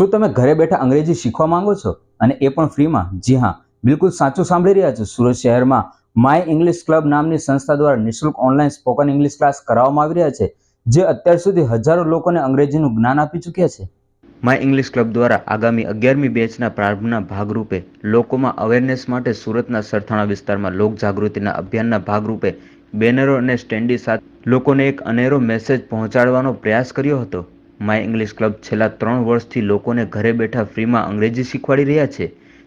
શું તમે ઘરે બેઠા અંગ્રેજી શીખવા માંગો છો? અને એ પણ ફ્રીમાં? જી હા, બિલકુલ સાચું સાંભળી રહ્યા છો. સુરત શહેરમાં માય ઇંગ્લિશ ક્લબ નામની સંસ્થા દ્વારા નિઃશુલ્ક ઓનલાઈન સ્પોકન ઇંગ્લિશ ક્લાસ કરાવવામાં આવી રહ્યા છે, જે અત્યાર સુધી હજારો લોકોને અંગ્રેજીનું જ્ઞાન આપી ચૂક્યા છે. માય ઇંગ્લિશ ક્લબ દ્વારા આગામી અગિયારમી બેચના પ્રારંભના ભાગરૂપે લોકોમાં અવેરનેસ માટે સુરતના સરથાણા વિસ્તારમાં લોક જાગૃતિના અભિયાનના ભાગરૂપે બેનરો અને સ્ટેન્ડી સાથે લોકોને એક અનેરો મેસેજ પહોંચાડવાનો પ્રયાસ કર્યો હતો. માય ઇંગ્લિશ ક્લબ છેલ્લા ત્રણ વર્ષથી લોકોને ઘરે બેઠા ફ્રીમાં અંગ્રેજી શીખવાડી રહ્યા છે.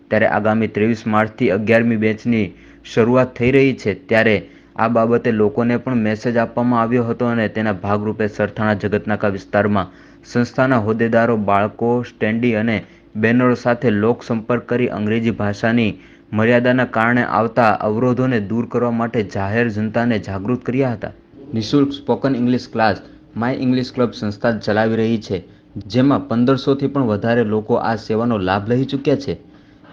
ત્યારે આગામી ત્રેવીસ માર્ચથી અગિયારમી બેચની શરૂઆત થઈ રહી છે. ત્યારે આ બાબતે લોકોને પણ મેસેજ આપવામાં આવ્યો હતો અને તેના ભાગરૂપે સરથાણા જગતનાકા વિસ્તારમાં સંસ્થાના હોદ્દેદારો, બાળકો, સ્ટેન્ડી અને બેનરો સાથે લોક સંપર્ક કરી અંગ્રેજી ભાષાની મર્યાદાના કારણે આવતા અવરોધોને દૂર કરવા માટે જાહેર જનતાને જાગૃત કર્યા હતા. નિઃશુલ્ક spoken English class my English club સંસ્થા ચલાવી રહી છે, જેમાં પંદરસોથી પણ વધારે લોકો આ સેવાનો લાભ લઈ ચૂક્યા છે.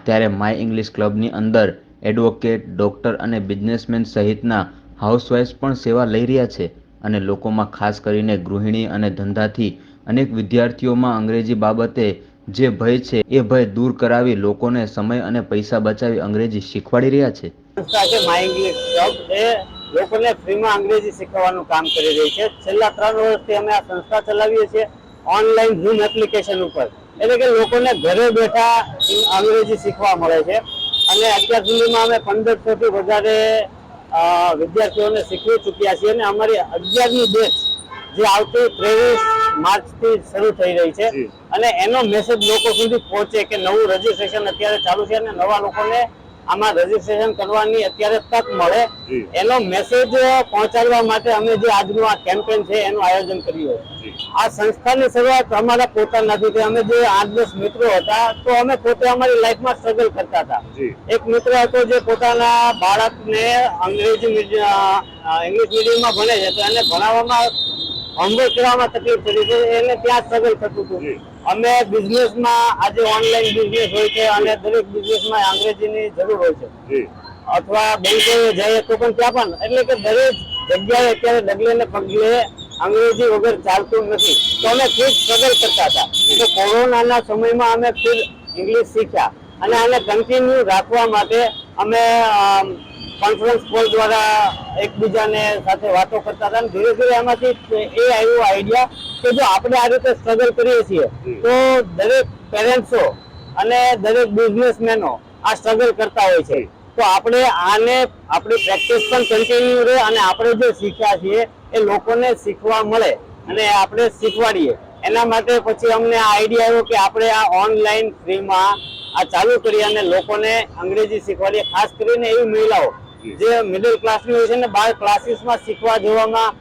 ત્યારે માય ઇંગ્લિશ ક્લબની અંદર એડવોકેટ, ડૉક્ટર અને બિઝનેસમેન સહિતના હાઉસવાઇફ્સ પણ સેવા લઈ રહ્યા છે અને લોકોમાં ખાસ કરીને ગૃહિણી અને ધંધાથી અનેક વિદ્યાર્થીઓમાં અંગ્રેજી બાબતે જે ભય છે, એ ભય દૂર કરાવી લોકોને સમય અને પૈસા બચાવી અંગ્રેજી શીખવાડી રહ્યા છે. લોકોને ફ્રીમાં અંગ્રેજી શીખવવાનું કામ કરી રહી છે. છેલ્લા ત્રણ વર્ષથી અમે આ સંસ્થા ચલાવીએ છીએ ઓનલાઈન ઝૂમ એપ્લિકેશન ઉપર. એટલે કે લોકોને ઘરે બેઠા અંગ્રેજી શીખવા મળે છે. અને અત્યાર સુધીમાં અમે પંદરસોથી વધારે વિદ્યાર્થીઓને શીખવી ચૂક્યા છીએ અને અમારી અગિયારમી બેચ જે આવતી ત્રેવીસ માર્ચથી શરૂ થઈ રહી છે. અને એનો મેસેજ લોકો સુધી પહોંચે કે નવું રજીસ્ટ્રેશન અત્યારે ચાલુ છે અને નવા લોકોને આમાં રજીસ્ટ્રેશન કરવાની અત્યારે તક મળે. એનો મેસેજ પહોંચાડવા માટે અમે જે આજનું આ કેમ્પેન છે એનું આયોજન કર્યું આ સંસ્થાની શરૂઆત અમારા પોતાનાથી થઈ અમે જે આઠ દસ મિત્રો હતા તો અમે પોતે અમારી લાઈફમાં સ્ટ્રગલ કરતા હતા. એક મિત્ર હતો જે પોતાના બાળકને અંગ્રેજી મીડિયમ ઇંગ્લિશ મીડિયમમાં ભણે છે તો એને ભણાવવામાં હોમવર્ક કરવામાં તકલીફ પડી છે એને ત્યાં સ્ટ્રગલ થતું હતું. અમે બિઝનેસમાં આજે ઓનલાઈન બિઝનેસ હોય છે અને દરેક બિઝનેસમાં અંગ્રેજીની જરૂર હોય છે. અથવા બેંકો જઈએ તો પણ ત્યાં પણ. એટલે કે દરેક જગ્યાએ અત્યારે ડગલે ને પગલે અંગ્રેજી વગર ચાલતું નથી. તો અમે ખૂબ સ્ટ્રગલ કરતા હતા. તો કોરોનાના સમયમાં અમે ખુદ ઇંગ્લિશ શીખ્યા. અને આને કન્ટિન્યુ રાખવા માટે અમે કોન્ફરન્સ કોલ દ્વારા એકબીજાને સાથે વાતો કરતા હતા અને ધીરે ધીરે એમાંથી એ આવ્યો આઈડિયા કે જો આપણે આ રીતે સ્ટ્રગલ કરીએ છીએ, તો દરેક પેરેન્ટ્સો અને દરેક બિઝનેસમેનો આ સ્ટ્રગલ કરતા હોય છે. તો આપણે આને, આપણી પ્રેક્ટિસ પણ કન્ટિન્યુ રહે અને આપણે જે શીખ્યા છીએ એ લોકોને શીખવા મળે અને આપણે શીખવાડીએ. એના માટે પછી અમને આ આઈડિયા આવ્યો કે આપણે આ ઓનલાઈન ફ્રીમાં આ ચાલુ કરી અને લોકોને અંગ્રેજી શીખવાડીએ, ખાસ કરીને એવી મહિલાઓ જે મિડલ ક્લાસની હોય છે ને બાર ક્લાસીસમાં શીખવા જવામાં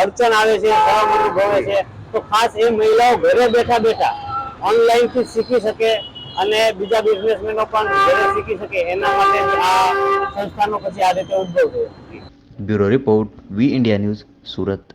અડચણ આવે છે શરમ અનુભવે છે. તો ખાસ એ મહિલાઓ ઘરે બેઠા બેઠા ઓનલાઈનથી શીખી શકે અને બીજા બિઝનેસમેનો પણ ઘરે શીખી શકે. એના માટે આ સંસ્થાનો પછી આ રીતે ઉદ્ભવ થયો. Bureau report V India news Surat.